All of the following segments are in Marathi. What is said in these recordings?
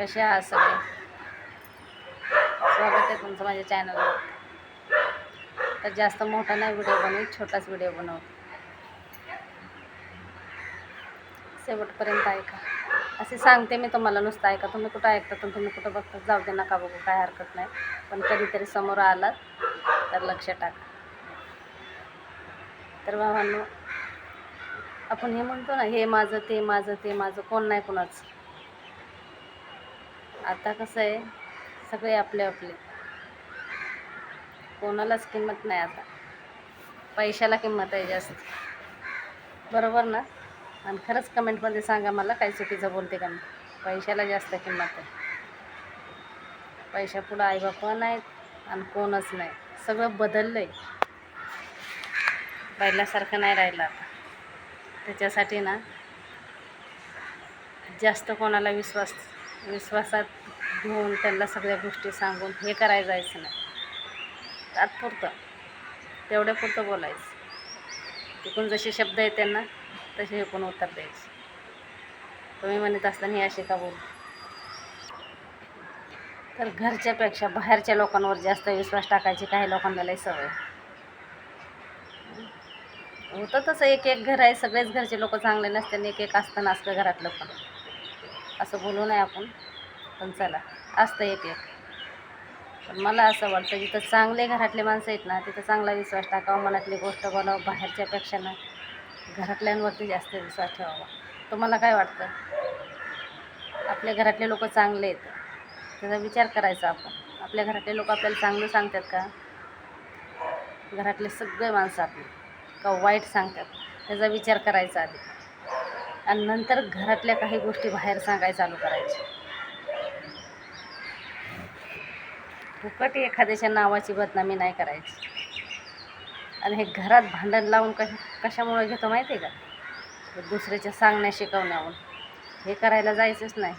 कसे आहात सगळे? स्वागत आहे तुमचं माझ्या चॅनलवर तर जास्त मोठा नाही व्हिडिओ बनवत छोटाच व्हिडिओ बनवत. शेवटपर्यंत ऐका. असे सांगते मी तुम्हाला नुसतं ऐका. तुम्ही कुठं ऐकता पण तुम्ही कुठं बघता जाऊ दे नका बघू काय हरकत नाही. पण कधीतरी समोर आलात तर लक्ष टाका. तर भावांनो आपण हे म्हणतो ना हे माझं ते माझं ते माझं कोण नाही कोणाचं? आता कसं आहे सगळे आपले आपले. कोणालाच किंमत नाही आता. पैशाला किंमत आहे जास्त. बरोबर ना? आणि खरंच कमेंटमध्ये सांगा मला काही चुकीचं बोलते का मी पैशाला जास्त किंमत आहे. पैशा पुढं आईबापा नाहीत आणि कोणच नाही. सगळं बदललं आहे पहिल्यासारखं नाही राहिलं आता. त्याच्यासाठी ना जास्त कोणाला विश्वास विश्वासात घेऊन त्यांना सगळ्या गोष्टी सांगून हे करायला जायचं नाही तात्पुरतं तेवढ्यापुरतं बोलायचं. तिकून जसे शब्द आहेत त्यांना तसे हे पण उत्तर द्यायचे. तुम्ही म्हणत असताना ही अशी का बोल? तर घरच्यापेक्षा बाहेरच्या लोकांवर जास्त विश्वास टाकायची काही लोकांना लई सवय होतं तसं एक एक घर आहे. सगळेच घरचे लोक चांगले नसते आणि एक एक असतं नसतं घरातलं पण. असं बोलू नये आपण. पण चला असतं एक एक. पण मला असं वाटतं जिथं चांगले घरातले माणसं आहेत ना तिथं चांगला विश्वास टाकावा मनातली गोष्ट बोलावं बाहेरच्यापेक्षा ना घरातल्यांवरती जास्त विश्वास ठेवावा. तुम्हाला काय वाटतं? आपल्या घरातले लोक चांगले आहेत. त्याचा विचार करायचा आपण. आपल्या घरातले लोक आपल्याला चांगलं सांगतात का? घरातले सगळे माणसं आपले का वाईट सांगतात? त्याचा विचार करायचा आधी. आणि नंतर घरातल्या काही गोष्टी बाहेर सांगायला चालू करायच्या फुकट एखाद्याच्या नावाची बदनामी नाही करायची. आणि हे घरात भांडण लावून कश कशामुळे घेतो माहिती आहे का? दुसऱ्याच्या सांगण्या शिकवण्याहून हे करायला जायचंच नाही.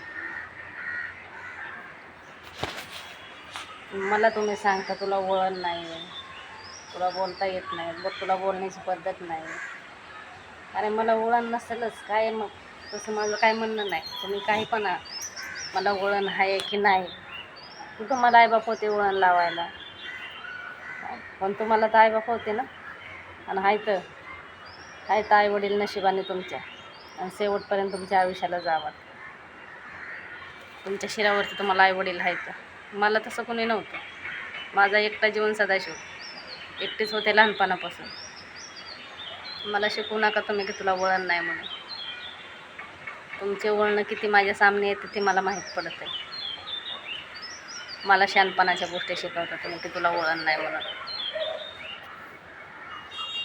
मला तुम्ही सांगता तुला वळण नाही आहे तुला बोलता येत नाही. बघ तुला बोलण्याची पद्धत नाही. अरे मला वळण नसेलच काय मग? तसं माझं काय म्हणणं नाही. तुम्ही काही पण मला वळण आहे की नाही? तू तुम्हाला आईबाप होते वळण लावायला? पण तुम्हाला तर आईबाप होते ना? आणि हाय तर. हाय तर आईवडील नशिबाने तुमच्या. आणि शेवटपर्यंत तुमच्या आयुष्याला जावं. तुमच्या शिरावरती तुम्हाला आईवडील आहेत मला तसं कोणी नव्हतं. माझा एकटा जीवन सदाशिव. एकटीच होते लहानपणापासून. मला शिकवू नका तुम्ही की तुला वळण नाही म्हणून. तुमचे वळणं किती माझ्या सामने येते ते मला माहीत पडत आहे. मला शहाणपणाच्या गोष्टी शिकवता तुम्ही की तुला वळण नाही म्हणून.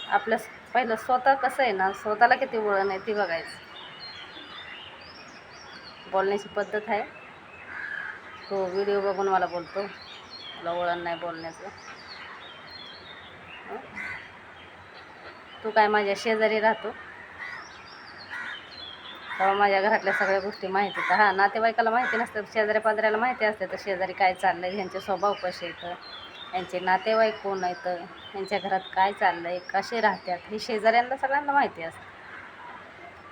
आपलं पहिलं स्वतः कसं आहे ना स्वतःला किती वळण आहे ती बघायचं. बोलण्याची पद्धत आहे. तो व्हिडिओ बघून मला बोलतो. तुला वळण नाही बोलण्याचं. तू काय माझ्या शेजारी राहतो? तेव्हा माझ्या घरातल्या सगळ्या गोष्टी माहिती तर हां नातेवाईकाला माहिती नसतं शेजारी पाजाऱ्याला माहिती असते. तर शेजारी काय चाललं आहे ह्यांचे स्वभाव कसे येतं यांचे नातेवाईक कोण आहेत? यांच्या घरात काय चाललं आहे कसे राहतात? हे शेजाऱ्यांना सगळ्यांना माहिती असतं.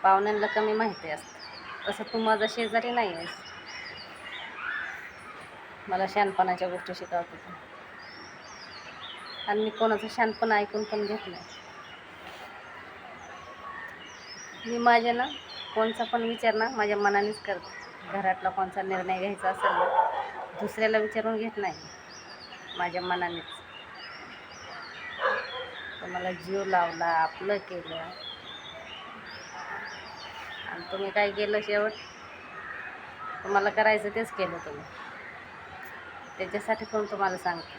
पाहुण्यांना कमी माहिती असतं. तसं तू माझा शेजारी नाही आहेस मला शहाणपणाच्या गोष्टी शिकवते आणि मी कोणाचं शहाणपण ऐकून पण घेत नाही. मी माझ्या ना कोणचा पण विचार ना माझ्या मनानेच करते. घरातला कोणचा निर्णय घ्यायचा असेल ना दुसऱ्याला विचारून घेत नाही. माझ्या मनानेच. तर मला जीव लावला आपलं केलं. आणि तुम्ही काय केलं शेवट? तुम्हाला करायचं तेच केलं तुम्ही. त्याच्यासाठी पण तुम्हाला सांगते?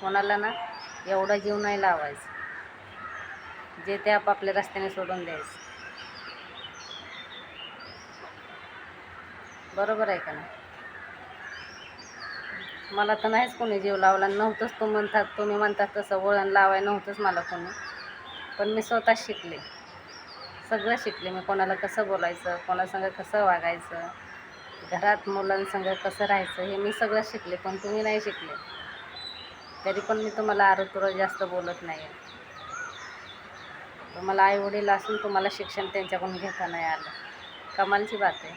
कोणाला ना एवढा जीव नाही लावायचं. जे ते आपापल्या रस्त्याने सोडून द्यायचं. बरोबर आहे का ना मला तर नाहीच कोणी जीव लावला. नव्हतंच तू म्हणतात तुम्ही म्हणतात तसं वळण लावाय नव्हतंच मला कोणी. पण मी स्वतः शिकले. सगळं शिकले मी. कोणाला कसं बोलायचं कोणासंग कसं वागायचं घरात मुलांसंग कसं राहायचं हे मी सगळं शिकले. पण तुम्ही नाही शिकले. तरी पण मी तुम्हाला आरोग्य जास्त बोलत नाही आहे तुम्हाला आईवडील असून तुम्हाला शिक्षण त्यांच्याकडून घेता नाही आलं. कमालची बात आहे.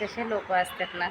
कसे लोक असतात ना?